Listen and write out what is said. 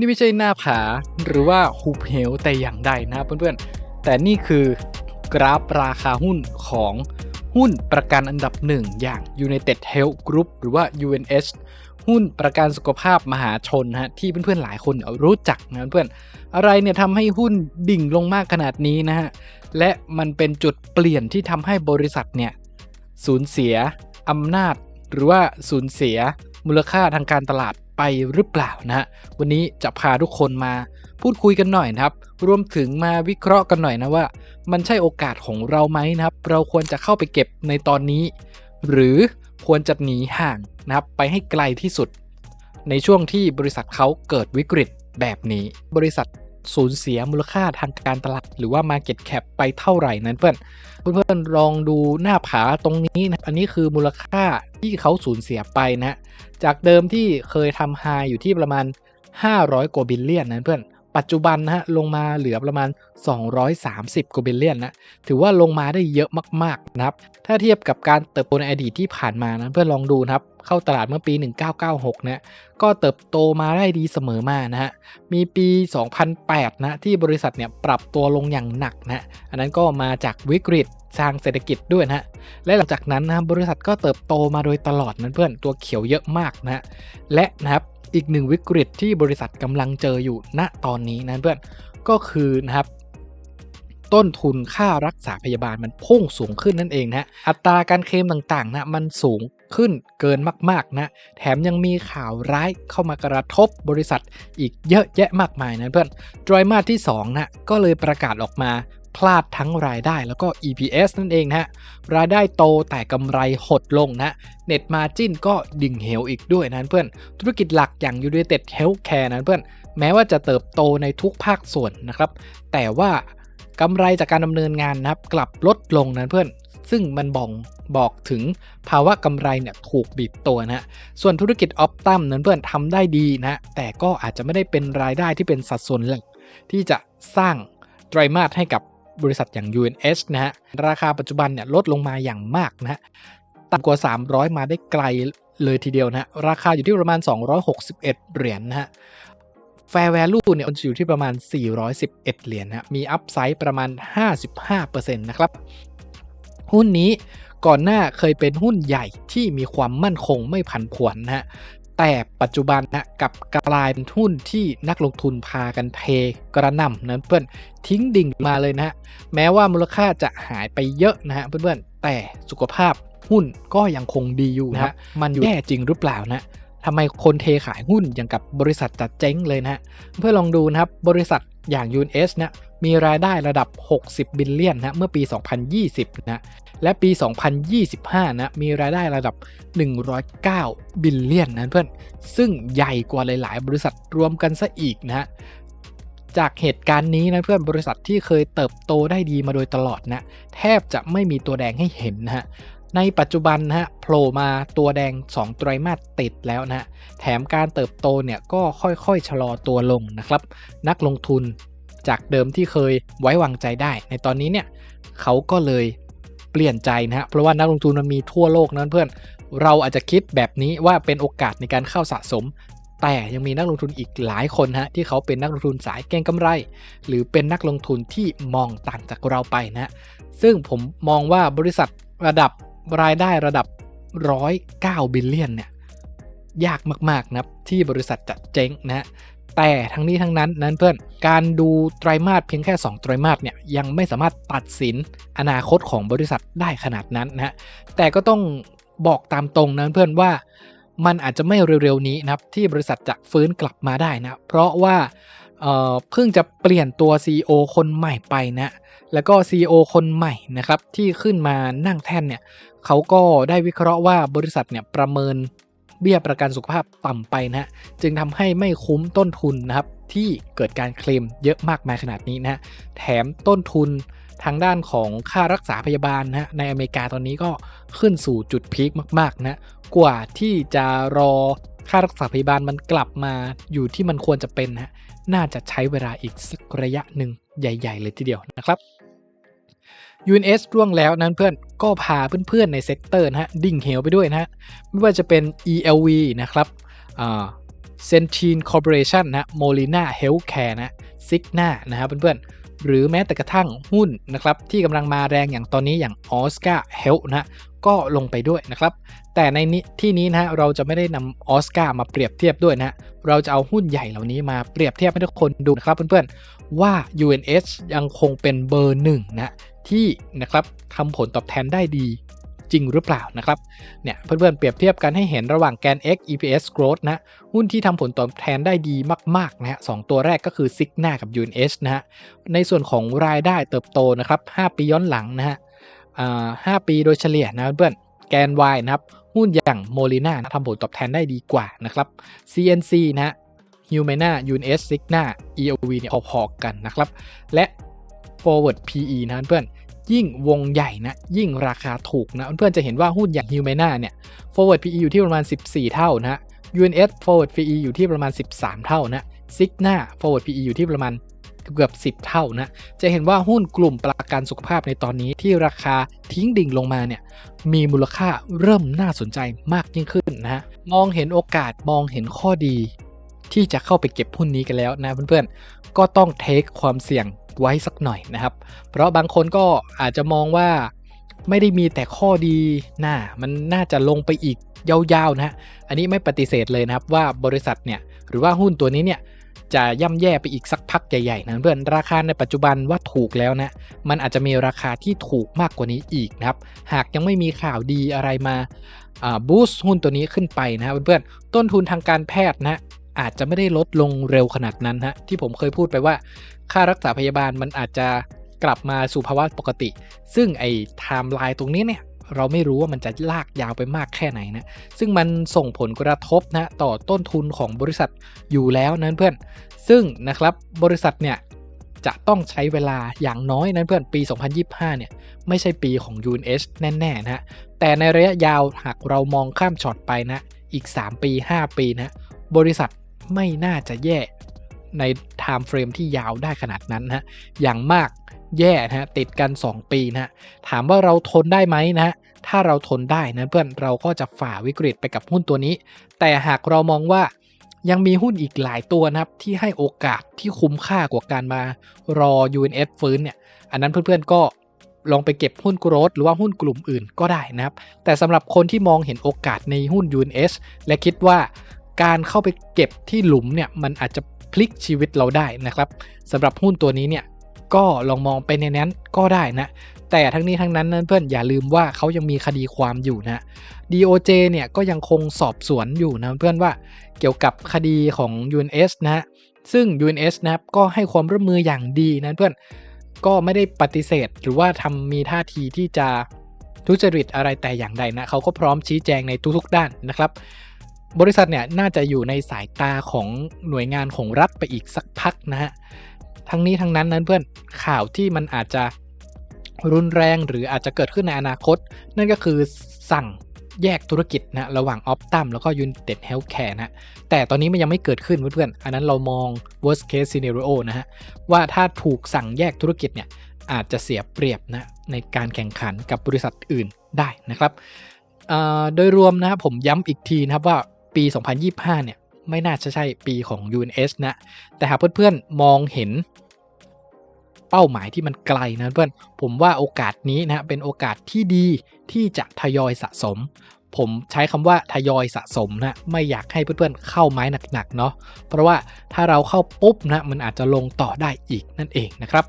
นี่ไม่ใช่หน้าผาหรือว่าหุบเหวแต่อย่างใดนะเพื่อนๆ แต่นี่คือกราฟราคาหุ้นของหุ้นประกันอันดับหนึ่งอย่าง United Health Group หรือว่า UNH หุ้นประกันสุขภาพมหาชนฮะที่เพื่อนๆหลายคนรู้จักนะเพื่อนอะไรเนี่ยทำให้หุ้นดิ่งลงมากขนาดนี้นะฮะและมันเป็นจุดเปลี่ยนที่ทำให้บริษัทเนี่ยสูญเสียอำนาจ หรือว่าสูญเสียมูลค่าทางการตลาด ไปหรือเปล่านะฮะวันนี้จะพาทุกคนมาพูดคุยกันหน่อยนะครับ รวมถึงมาวิเคราะห์กันหน่อยนะว่า มันใช่โอกาสของเราไหมนะครับ เราควรจะเข้าไปเก็บในตอนนี้ หรือควรจะหนีห่างนะครับไปให้ไกลที่สุด ในช่วงที่บริษัทเขาเกิดวิกฤตแบบนี้ บริษัท สูญเสียมูลค่าทางการตลาด หรือว่า Market Cap ไปเท่าไหร่นั้นเพื่อนเพื่อนๆลองดูหน้าผาตรงนี้นะอันนี้คือมูลค่าที่เขาสูญเสียไปนะ จากเดิมที่เคยทำไฮอยู่ที่ประมาณ 500 กว่าบิลเลียนนะเพื่อน ปัจจุบันนะฮะลงมาเหลือประมาณ 230กว่าบิลเลียนนะถือว่าลงมาได้เยอะมากๆนะครับ ถ้าเทียบกับการเติบโตในอดีตที่ผ่านมานะเพื่อนลองดูนะครับ เข้าตลาดเมื่อปี 1996นะก็เติบโตมาได้ดีเสมอมานะฮะมีปี 2008นะที่บริษัทเนี่ยปรับตัวลงอย่างหนักนะอันนั้นก็มาจากวิกฤตทางเศรษฐกิจด้วยนะและหลังจากนั้นนะบริษัทก็เติบโตมาโดยตลอดนั้นเพื่อนตัวเขียวเยอะมากนะและนะครับ อีกหนึ่งวิกฤตที่บริษัทกำลังเจออยู่ณตอนนี้นะเพื่อนก็คือนะครับต้นทุนค่ารักษาพยาบาลมันพุ่งสูงขึ้นนั่นเองนะอัตราการเคลมต่างๆนะมันสูงขึ้นเกินมากๆนะ แถมยังมีข่าวร้ายเข้ามากระทบบริษัทอีกเยอะแยะมากมายนะเพื่อนไตรมาสที่2นะก็เลยประกาศออกมา พลาดทั้งรายได้แล้วก็ EPS นั่นเองนะฮะ รายได้โตแต่กำไรหดลงนะ เน็ตมาจินก็ดิ่งเหวอีกด้วยนะเพื่อน ธุรกิจหลักอย่าง United Healthcare นะเพื่อน แม้ว่าจะเติบโตในทุกภาคส่วนนะครับ แต่ว่ากำไรจากการดำเนินงานนะครับกลับลดลงนะเพื่อนซึ่งมันบอกบอกถึงภาวะกำไรเนี่ยถูกบีบตัวนะส่วนธุรกิจออฟตัมนั้นเพื่อนทำได้ดีนะแต่ก็อาจจะไม่ได้เป็นรายได้ที่เป็นสัดส่วนหลักที่จะสร้างไตรมาสให้กับ บริษัทอย่าง UNH นะฮะราคาปัจจุบันเนี่ยลดลงมาอย่างมากนะฮะต่ำกว่า 300 มาได้ไกลเลยทีเดียวนะราคาอยู่ที่ประมาณ 261 เหรียญนนะฮะ Fair Value เนี่ยอยู่ที่ประมาณ 411 เหรียญนะมีอัพไซด์ประมาณ 55%นะครับ หุ้นนี้ก่อนหน้าเคยเป็นหุ้นใหญ่ที่มีความมั่นคงไม่ผันผวนนะฮะ แต่ปัจจุบันนะกับกลายเป็นหุ้นที่นักลงทุนพากันเทกระนำนั้นเพื่อนทิ้งดิ่งมาเลยนะฮะแม้ว่ามูลค่าจะหายไปเยอะนะฮะเพื่อนๆแต่สุขภาพหุ้นก็ยังคงดีอยู่นะฮะมันแย่จริงหรือเปล่านะทำไมคนเทขายหุ้นอย่างกับบริษัทจัดเจ๊งเลยนะฮะเพื่อลองดูนะครับบริษัท อย่าง UNS นะมีรายได้ระดับ 60 บิลเลียนนะเมื่อปี 2020 นะ และปี 2025 นะ มีรายได้ระดับ 109 บิลเลียนนะเพื่อน ซึ่งใหญ่กว่าหลาย ๆ บริษัทรวมกันซะอีกนะจากเหตุการณ์นี้นะเพื่อนบริษัทที่เคยเติบโตได้ดีมาโดยตลอดนะ แทบจะไม่มีตัวแดงให้เห็นนะฮะ ในปัจจุบันนะฮะโผล่มาตัวแดง 2 ไตรมาสติดแล้วนะฮะแถมการเติบโตเนี่ยก็ค่อยๆชะลอตัวลงนะครับ นักลงทุนจากเดิมที่เคยไว้วางใจได้ ในตอนนี้เนี่ยเขาก็เลยเปลี่ยนใจนะฮะเพราะว่านักลงทุนมันมีทั่วโลกนั้นเพื่อน เราอาจจะคิดแบบนี้ว่าเป็นโอกาสในการเข้าสะสม แต่ยังมีนักลงทุนอีกหลายคนฮะที่เขาเป็นนักลงทุนสายเก็งกำไร หรือเป็นนักลงทุนที่มองต่างจากเราไปนะซึ่งผมมองว่าบริษัทระดับ รายได้ระดับ 109 บิลเลียนเนี่ยยากมากๆนะครับที่บริษัทจะเจ๊งนะแต่ทั้งนี้ทั้งนั้นนั้นเพื่อนการดูไตรมาสเพียงแค่ 2 ไตรมาสเนี่ยยังไม่สามารถตัดสินอนาคตของบริษัทได้ขนาดนั้นนะฮะแต่ก็ต้องบอกตามตรงนั้นเพื่อนว่ามันอาจจะไม่เร็วๆนี้นะครับที่บริษัทจะฟื้นกลับมาได้นะเพราะว่าเเพิ่งจะเปลี่ยนตัว CEO คนใหม่ไปนะแล้วก็ CEO คนใหม่นะครับที่ขึ้นมานั่งแท่นเนี่ย เขาก็ได้วิเคราะห์ว่าบริษัทเนี่ยประเมินเบี้ยประกันสุขภาพต่ำไปนะฮะจึงทำให้ไม่คุ้มต้นทุนนะครับที่เกิดการเคลมเยอะมากมายขนาดนี้นะฮะแถมต้นทุนทางด้านของค่ารักษาพยาบาลนะฮะในอเมริกาตอนนี้ก็ขึ้นสู่จุดพีคมากๆนะกว่าที่จะรอค่ารักษาพยาบาลมันกลับมาอยู่ที่มันควรจะเป็นนะน่าจะใช้เวลาอีกสักระยะหนึ่งใหญ่ ๆ เลยทีเดียวนะครับ UNS ร่วงแล้วนั้นเพื่อนก็พาเพื่อนๆในเซกเตอร์นะฮะดิ่งเหวไปด้วยนะฮะไม่ว่าจะเป็น ELV นะครับ Centene Corporation นะ Molina Healthcare นะ Cigna นะครับเพื่อนๆ หรือแม้แต่กระทั่งหุ้นนะครับที่กำลังมาแรงอย่างตอนนี้อย่าง Oscar Health นะก็ลงไปด้วยนะครับ แต่ในนี้ที่นี้นะเราจะไม่ได้นำออสการ์มาเปรียบเทียบด้วยนะเราจะเอาหุ้นใหญ่เหล่านี้มาเปรียบเทียบให้ทุกคนดูนะครับเพื่อนๆว่า UNH ยังคงเป็นเบอร์หนึ่งนะ ที่นะครับทำผลตอบแทนได้ดีจริงหรือเปล่านะครับ เนี่ยเพื่อนๆเปรียบเทียบกันให้เห็นระหว่างแกน X EPS growth นะ หุ้นที่ทำผลตอบแทนได้ดีมากๆนะฮะสตัวแรกก็คือ Signa กับ UNH นะฮะ ในส่วนของรายได้เติบโตนะครับ 5 ปีย้อนหลังนะฮะห้าปีโดยเฉลี่ยนะเพื่อนแกน Y นะครับ หุ้นอย่างโมลิน่าทำผลตอบแทนได้ดีกว่านะครับ CNC นะฮะ Humana UNS Signa EOV เนี่ยพอๆกันนะครับ และ forward PE นะเพื่อนยิ่งวงใหญ่นะยิ่งราคาถูกนะเพื่อนจะเห็นว่าหุ้นอย่าง Humana เนี่ย forward PE อยู่ที่ประมาณ 14 เท่านะ UNS forward PE อยู่ที่ประมาณ 13 เท่านะ Signa forward PE อยู่ที่ประมาณเกือบ 10 เท่านะ จะเห็นว่าหุ้นกลุ่มประกันสุขภาพในตอนนี้ที่ราคาทิ้งดิ่งลงมาเนี่ย มีมูลค่าเริ่มน่าสนใจมากยิ่งขึ้นนะฮะมองเห็นโอกาสมองเห็นข้อดี ที่จะเข้าไปเก็บหุ้นนี้กันแล้วนะเพื่อนๆ ก็ต้องเทคความเสี่ยง ไว้สักหน่อยนะครับ เพราะบางคนก็อาจจะมองว่าไม่ได้มีแต่ข้อดีน่ามันน่าจะลงไปอีกยาวๆนะอันนี้ไม่ปฏิเสธเลยนะครับว่าบริษัทเนี่ยหรือว่าหุ้นตัวนี้เนี่ยจะย่ำแย่ไปอีกสักพักใหญ่ๆนะเพื่อนราคาในปัจจุบันว่าถูกแล้วนะมันอาจจะมีราคาที่ถูกมากกว่านี้อีกนะครับ หากยังไม่มีข่าวดีอะไรมาบูสต์หุ้นตัวนี้ขึ้นไปนะเพื่อนๆต้นทุนทางการแพทย์นะ อาจจะไม่ได้ลดลงเร็วขนาดนั้นฮะที่ผมเคยพูดไปว่า ค่ารักษาพยาบาลมันอาจจะกลับมาสู่ภาวะปกติ ซึ่งไอ้ไทม์ไลน์ตรงนี้เนี่ยเราไม่รู้ว่ามันจะลากยาวไปมากแค่ไหนนะ ซึ่งมันส่งผลกระทบนะต่อต้นทุนของบริษัทอยู่แล้วนั้นเพื่อน ซึ่งนะครับบริษัทเนี่ยจะต้องใช้เวลาอย่างน้อยนั้นเพื่อนปี 2025 เนี่ยไม่ใช่ปีของ UNH แน่ๆนะแต่ในระยะยาวหากเรามองข้ามช็อตไปนะอีก 3 ปี 5 ปีนะบริษัท ไม่น่าจะแย่ในไทม์เฟรมที่ยาวได้ขนาดนั้นนะอย่างมากแย่นะติดกัน 2 ปีนะถามว่าเราทนได้ไหมนะถ้าเราทนได้นะเพื่อนเราก็จะฝ่าวิกฤตไปกับหุ้นตัวนี้ แต่หากเรามองว่ายังมีหุ้นอีกหลายตัวนะครับ ที่ให้โอกาสที่คุ้มค่ากว่าการมารอ UNS ฟื้นเนี่ย อันนั้นเพื่อนๆก็ลองไปเก็บหุ้นกรอหรือว่าหุ้นกลุ่มอื่นก็ได้นะครับ แต่สำหรับคนที่มองเห็นโอกาสในหุ้น UNS และคิดว่า การเข้าไปเก็บที่หลุมเนี่ยมันอาจจะพลิกชีวิตเราได้นะครับสำหรับหุ้นตัวนี้เนี่ยก็ลองมองไปในนั้นก็ได้นะ แต่ทั้งนี้ทั้งนั้นนั้นเพื่อนอย่าลืมว่าเขายังมีคดีความอยู่นะ DOJ เนี่ยก็ยังคงสอบสวนอยู่นะเพื่อนว่าเกี่ยวกับคดีของ UNS นะซึ่ง UNS นะครับก็ให้ความร่วมมืออย่างดีนะเพื่อนก็ไม่ได้ปฏิเสธ หรือว่าทำมีท่าทีที่จะทุจริตอะไรแต่อย่างใดนะเขาก็พร้อมชี้แจงในทุกๆด้านนะครับ บริษัทเนี่ยน่าจะอยู่ในสายตาของหน่วยงานของรัฐไปอีกสักพักนะฮะ ทั้งนี้ทั้งนั้นนั้นเพื่อนข่าวที่มันอาจจะรุนแรงหรืออาจจะเกิดขึ้นในอนาคต นั่นก็คือสั่งแยกธุรกิจนะระหว่างออฟตัมแล้วก็ยูนิเต็ดเฮลท์แคร์นะแต่ตอนนี้มันยังไม่เกิดขึ้นเพื่อนๆอันนั้นเรามอง worst case scenario นะฮะ ว่าถ้าถูกสั่งแยกธุรกิจเนี่ยอาจจะเสียเปรียบนะในการแข่งขันกับบริษัทอื่นได้นะครับโดยรวมนะผมย้ำอีกทีนะครับว่า ปี 2025 เนี่ย ไม่น่าจะใช่ปีของ UNS นะ แต่หากเพื่อนๆ มองเห็นเป้าหมายที่มันไกลนะเพื่อนผมว่าโอกาสนี้นะเป็นโอกาสที่ดีที่จะทยอยสะสม ผมใช้คำว่าทยอยสะสมนะไม่อยากให้เพื่อนๆเข้าไม้หนักๆเนาะเพราะว่าถ้าเราเข้าปุ๊บนะมันอาจจะลงต่อได้อีกนั่นเองนะครับ